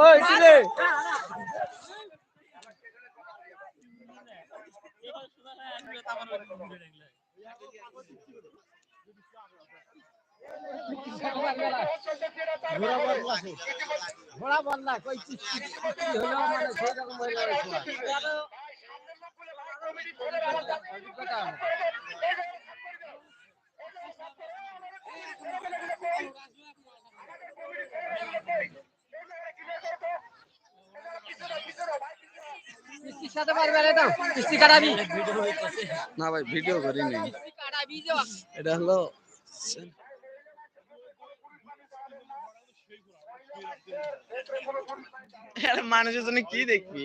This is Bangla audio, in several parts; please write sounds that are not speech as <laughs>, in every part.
ওই দিলে ঘোড়া বন্যা কই হলো মানে সেই রকম সাথে পারবে না কিস্তি কাটাবি? না ভাই ভিডিও কাটাবি যে এটা হলো মানুষের জন্য কি দেখবি?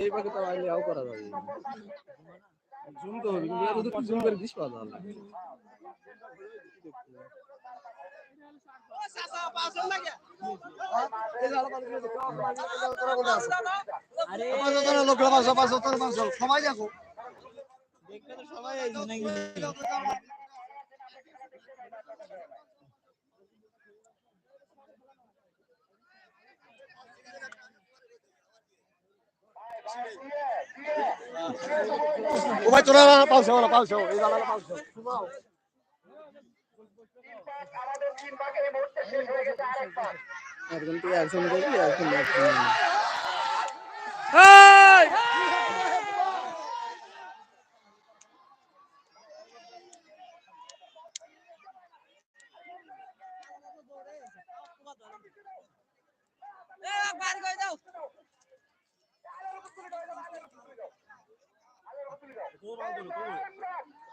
এই পাখি তো আইলে আও করা যাবে। জুম তো হবে কিন্তু এত জুম করে দিস পাওয়া যাবে। সবাই দেখো। সবাই আইছে নাকি? ও ভাই তোরা পাঁচশো বলো পাঁচশো এই দাঁড়াল পাঁচশো এরকম তুই একজন দেখবি একজন একজন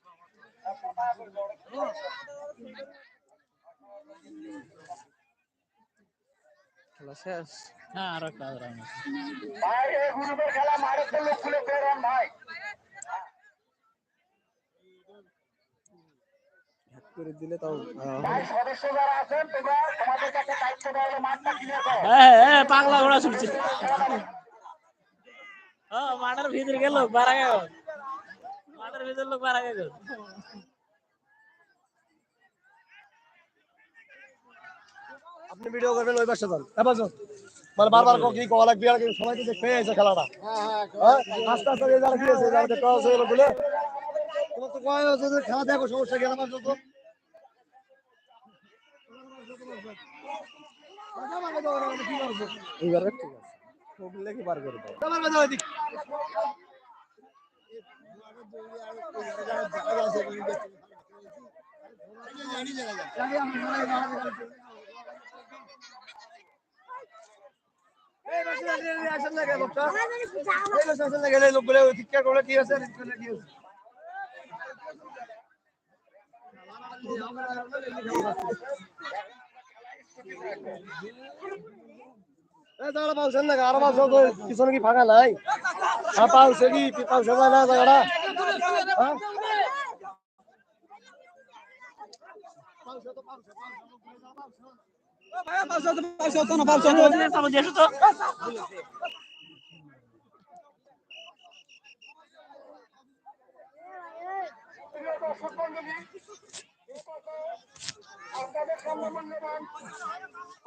খেলা শেষ? হ্যাঁ আর একটা রাউন্ড আছে। হ্যাক করে দিলে তাও হ্যাঁ হ্যাঁ পাগলা ঘোড়া ছুটছে। হ্যাঁ মাঠের ভিতরে গেল বারা গেল মাঠের ভিতর লোক বারা গেল আপনি ভিডিও করবেন ওই পাশে যান হ্যাঁ মানে বারবার কি কলা লাগবে? আর কি সবাই তো দেখতে এসে খেলাটা। হ্যাঁ আস্তে আস্তে এই যারা আছে যারা দেখতে আছে এগুলো বলে। তোমার তো কয় আছে যে খেলা দেখো সমস্যা গেলাম আর যত এইবার ঠিক আছে। সবলে কি বার করে দাও। লোকগুলো ঠিকঠা করে কি আছে কি আছে এই জায়গাটা পালছেন না আরও পালছে তো পিছনে কি ফাঁকা নাই হ্যাঁ পালছে কি পালছে না জায়গাটা হ্যাঁ দেখো তো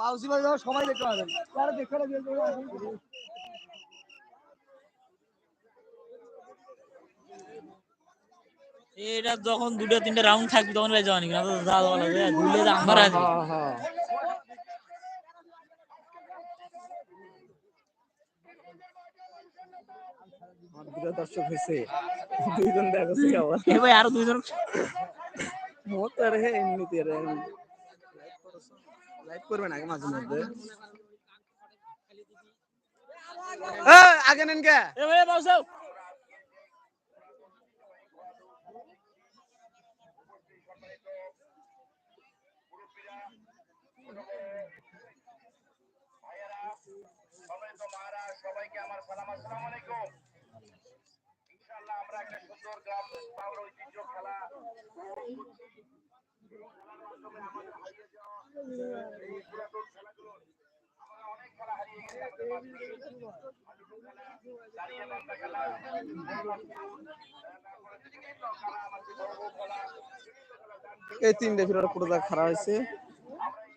পাউসি সবাই দেখতে পাবেন। দেখতে এটা যখন দুটো তিনটা রাউন্ড থাকবে তখন না তো বলা যায় আমার আছে। হ্যাঁ হ্যাঁ দুটো দর্শক হয়েছে। দুইজন দেখছে আবার। এ ভাই আরও দুইজন। মোটর হে এমনিতে রে লাইভ করবেন আগে মাঝে মধ্যে। আগে নেন কে এ ভাই বাউসাও সবাইকে আমার সালাম আসসালামু আলাইকুম। ইনশাআল্লাহ আমরা একটা সুন্দর গ্রাম পাওয়ার ঐতিহ্য খেলা উপভোগ করছি। খেলার মাধ্যমে আমাদের হারিয়ে যাওয়া এই পুরাতন খেলাগুলো আমরা অনেক খেলা হারিয়ে গেছি আমাদের মাঝ থেকে। হাডুডু খেলা, দাঁড়িয়ে বান্ধা খেলা, তারপরে বিভিন্ন খেলা, আমাদের বড় বড় খেলা, বিভিন্ন খেলা জানতে এই তিনটে ফিরে পুরো খারাপ হয়েছে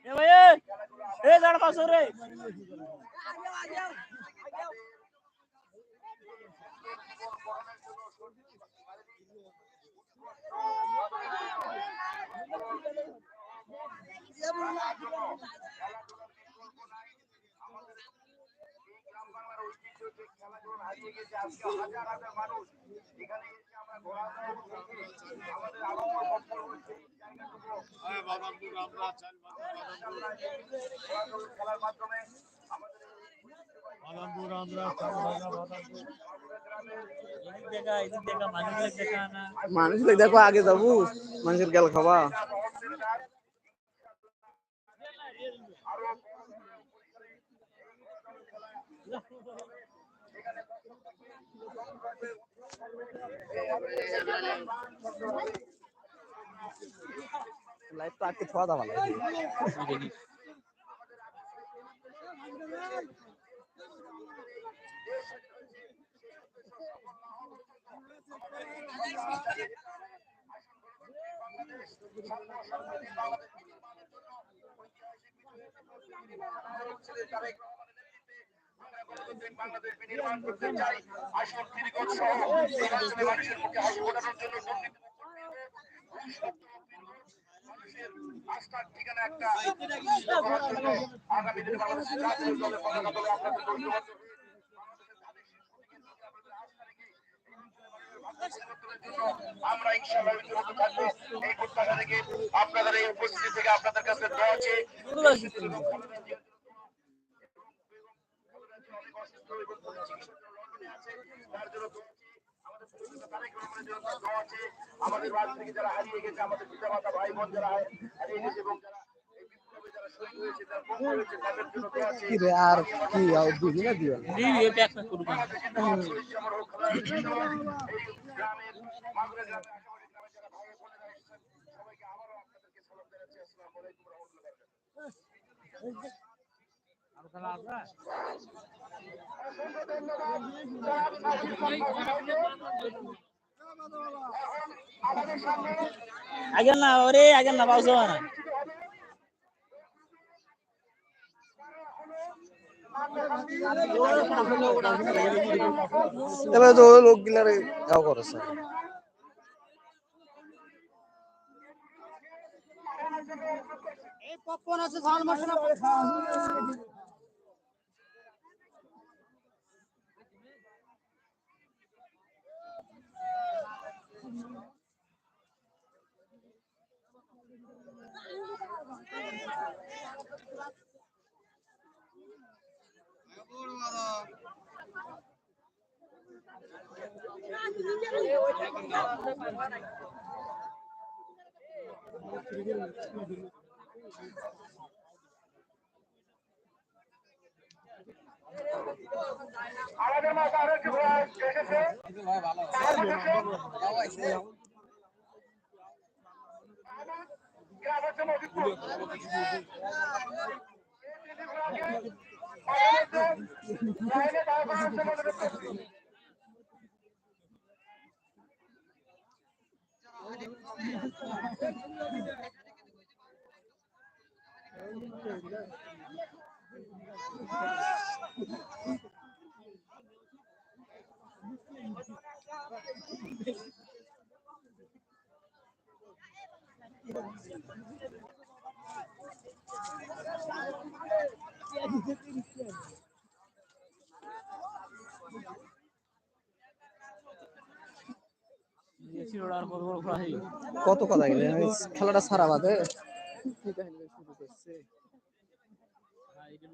এ ভাই এ দাঁড়া পাঁচশো রে <laughs> গ্রাম বাংলার ঐতিহ্য যে খেলাগুলো হারিয়ে গেছে আজকে হাজার হাজার মানুষ এখানে এসে আমরা ঘোরাফেরা করছি আমাদের আনন্দ ভরপুর হচ্ছে এই জায়গাটুকু ইনশাআল্লাহ এই খেলার মাধ্যমে আমাদের এদিক দেখা এদিক দেখা মানুষের দেখা না মানুষ লোক দেখো আগে যাব মানুষের গেল খাবা লাইভ তো আজকে থোয়া দাও আপনাদের আমরা ইনশাআল্লাহ থাকব এই প্রত্যাশা থেকে আপনাদের এই উপস্থিতি থেকে আপনাদের কাছে দোয়া আছে আমাদের বাড়ি থেকে যারা হারিয়ে গেছে আমাদের পিতা মাতা ভাই বোন যারা হারিয়ে গেছে এবং আর কি না। দিও দিবি এ প্যাক করব বাংলাদেশের জামাত শহীদ জামার হোক খেলার জন্য এই গ্রামের মাগুরা গ্রামের আশেপাশে গ্রামের যারা ভাই বোনেরা এসেছেন সবাইকে আবারও আপনাদেরকে সালাম জানাচ্ছি আসসালামু আলাইকুম রহমতুল্লাহ আগে না ওরে আগে না পাউসো না। এবার তো লোক গিলারে যাও করেছে এই পপকর্ন আছে ঝাল মশলা আমাদের আরেকটি ভাই এসেছে গ্রামের জন্য অভিজ্ঞ শিরোড়ার বড় বড় ঘোড়া হই কত কথা গেলে? খেলাটা সারা বাদে।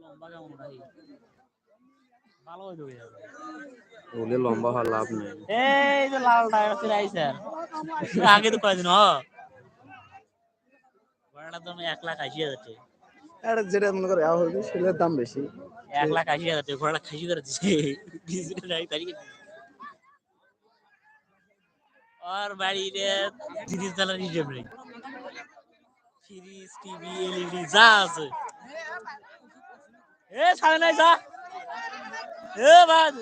লম্বা হয়ে ওলে হওয়ার লাভ নেই। এই যে লাল আইছে। আগে তো কয়দিন হ? ঘোড়াটার দাম এক লাখ আশি হাজার টাকা আর যেটা মনে করে আহ হইবে সেটার দাম বেশি। এক লাখ আশি হাজার টাকা ঘোড়াটা খাসি করে দিচ্ছে ডিজিটাল গাড়ি তারিখে আর বাড়িতে তিরিশ ডলার হিসেব নেই। ফ্রিজ টিভি এলইডি যা আছে। এ ছাড়ে নাই যা। এ বাদ।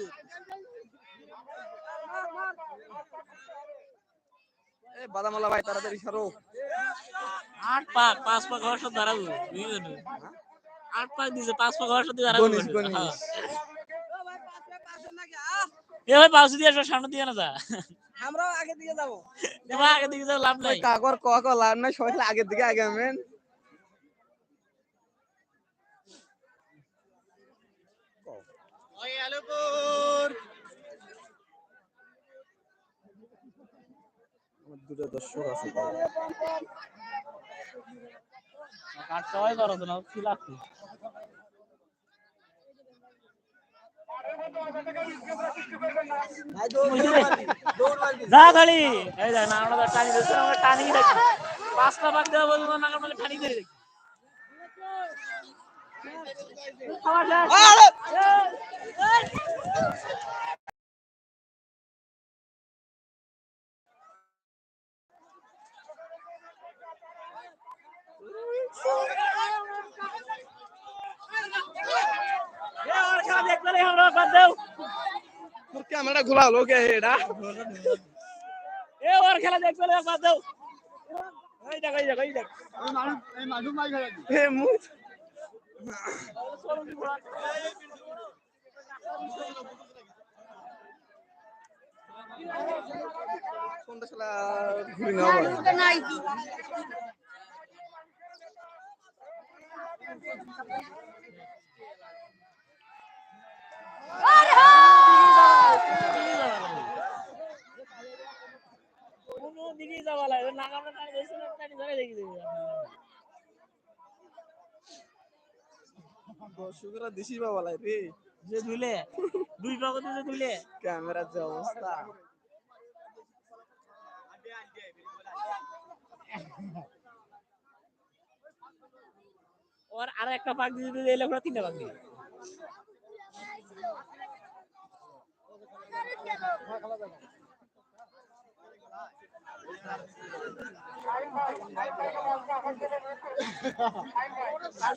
বাদামালা ভাই তাড়াতাড়ি সারো। আট পাক পাঁচ পাক হওয়ার সাথে দাঁড়াবো বুঝলেন? আট পাক দিছে পাঁচ পাক হওয়ার সাথে দাঁড়াবো হ্যাঁ। এ ভাই পাঁচ দিয়ে আসো সামনে দিয়ে না যা। আমরাও আগে দিকে যাব। তোমার আগে দিকে যাও লাভ নাই। কাগর ক ক লাভ নাই সবাই আগের দিকে আগে আমেন আমার দুটো দর্শক আছে। কাজ সবাই করো না কি লাগছে যা গাড়ি এই দেখ না আমরা তো টানি দিচ্ছি আমরা টানি রাখি পাঁচটা পাক দেওয়া বলব না টানি করে রাখি খাওয়া শেষ। এই, এই। এ, ওর খেলা দেখতে নেই আমরা বাদ দেও ক্যামেরা খোলা হলো কে এটা? এ ওর খেলা নেই বাদ দেও। এই দেখ এই দেখ এই দেখ। এ মুখ। কোনটা শালা ঘুরি না আবার। কোনো দিকে না আমরা দেখি দেবে দর্শকরা দিশি বাবা লাই রে। যে দুলে দুই পাগতে যে দুলে ক্যামেরার যে অবস্থা। ওর আর একটা পাক দিয়ে দিলে এলে ওরা তিনটা পাক দিবে আর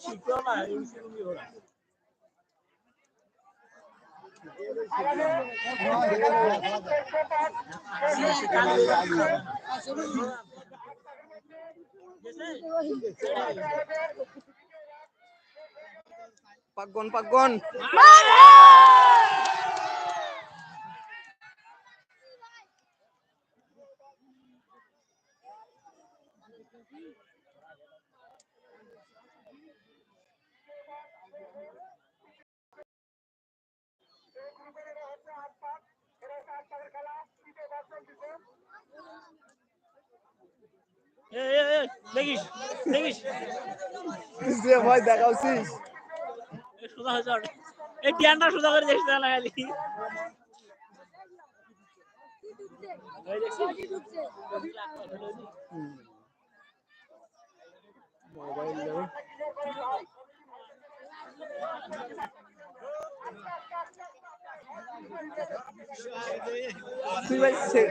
শিখতেও না এই শিখুনি ওরা পাকগন পাকগন এ, এ, এ, দেখিস দেখিস। যে ভাই দেখাওছিস এ, সোজা হয়ে যাও এই টিয়ানটা সোজা করে দেখিস না? মোবাইল তুই ভাই সে-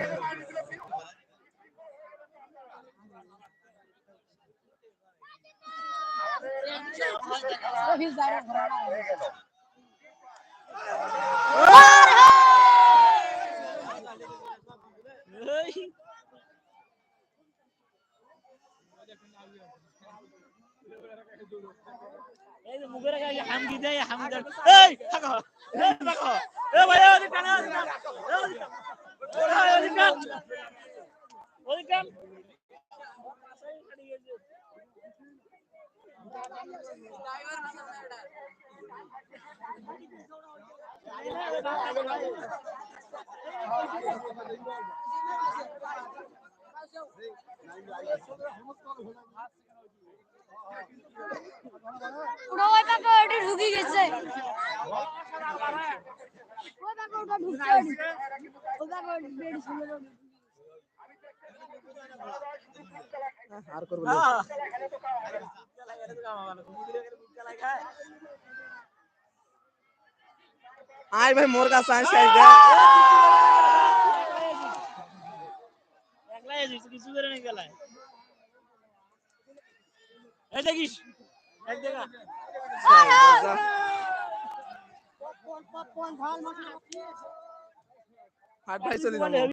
এই এই যে মুখের আগে ওটা ওই পাকে আয় ভাই মোর কাছে কিছু করে নেই গেলায়। এই দেখিস। এক দেখা হাট ভাই চলে যাব